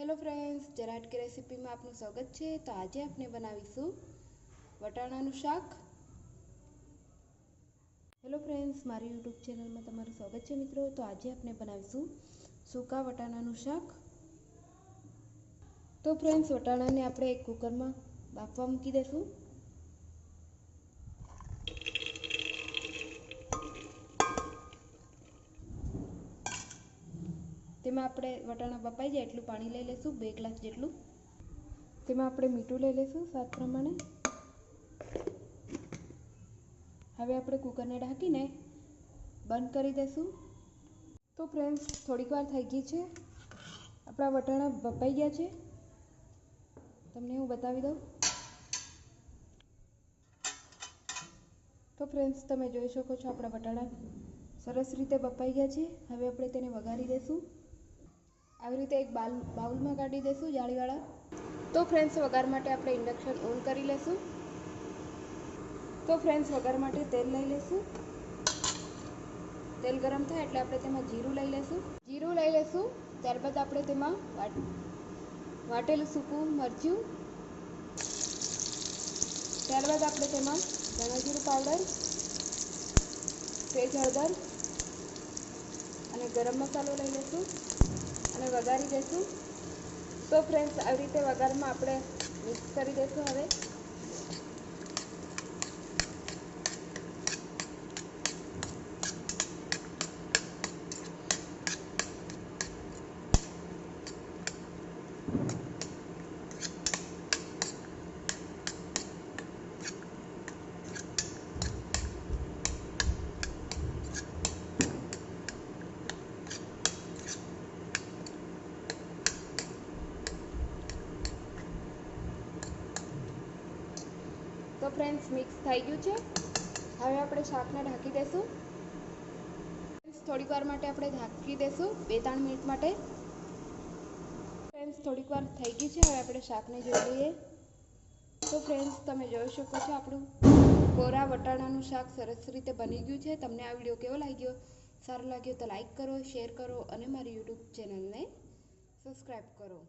Hello friends જરાટ કે રેસીપીમાં આપનું સ્વાગત છે. તો આજે આપણે બનાવીશું વટાણાનું શાક. હેલો ફ્રેન્ડ્સ મારી યુટ્યુબ ચેનલમાં તમારું સ્વાગત છે મિત્રો. તો આજે આપણે બનાવીશું સૂકા વટાણાનું શાક. તો ફ્રેન્ડ્સ વટાણાને આપણે એક કુકરમાં બાફવા મૂકી દઈશું. તેમાં આપણે વટાણા બપાઈ જાય એટલું પાણી લઈ લઈશું બે ગ્લાસ જેટલું. તેમાં આપણે મીઠું લઈ લઈશું સ્વાદ પ્રમાણે. હવે આપણે કુકરને ઢાંકીને બંધ કરી દઈશું તો ફ્રેન્ડ્સ થોડીક વાર થઈ ગઈ છે. આપણા વટાણા બપાઈ ગયા છે. તમને હું બતાવી દઉં. તો ફ્રેન્ડ્સ તમે જોઈ શકો છો આપણા વટાણા સરસ રીતે બપાઈ ગયા છે. હવે આપણે તેને વઘારી દઈશું આવી રીતે એક બાલ બાઉલમાં કાઢી દઈશું જાળીવાળા. તો ફ્રેન્ડ્સ વઘાર માટે આપણે ઇન્ડક્શન ઓન કરી લઈશું તો ફ્રેન્ડ્સ વઘાર માટે તેલ લઈ લઈશું તેલ ગરમ થાય એટલે આપણે તેમાં જીરું લઈ લઈશું જીરું લઈ લઈશું ત્યારબાદ આપણે તેમાં વાટ વાટેલું સૂકું મરચું. ત્યારબાદ આપણે તેમાં ધાણા જીરું પાવડર સેજ હળદર અને ગરમ મસાલો લઈ લઈશું અને વઘારી દઈશું. તો ફ્રેન્ડ્સ આવી રીતે વઘારમાં આપણે મિક્સ કરી દઈશું હવે. તો ફ્રેન્ડ્સ મિક્સ થઈ ગયું છે. હવે આપણે શાકને ઢાંકી દઈશું થોડીક વાર માટે આપણે ઢાંકી દઈશું બે ત્રણ મિનિટ માટે. ફ્રેન્ડ્સ થોડીક વાર થઈ ગઈ છે, હવે આપણે શાકને જોઈ લઈએ. તો ફ્રેન્ડ્સ તમે જોઈ શકો છો આપણું કોરા વટાણાનું શાક સરસ રીતે બની ગયું છે. તમને આ વીડિયો કેવો લાગ્યો? સારો લાગ્યો તો લાઈક કરો, શેર કરો અને મારી યુટ્યુબ ચેનલને સબસ્ક્રાઈબ કરો.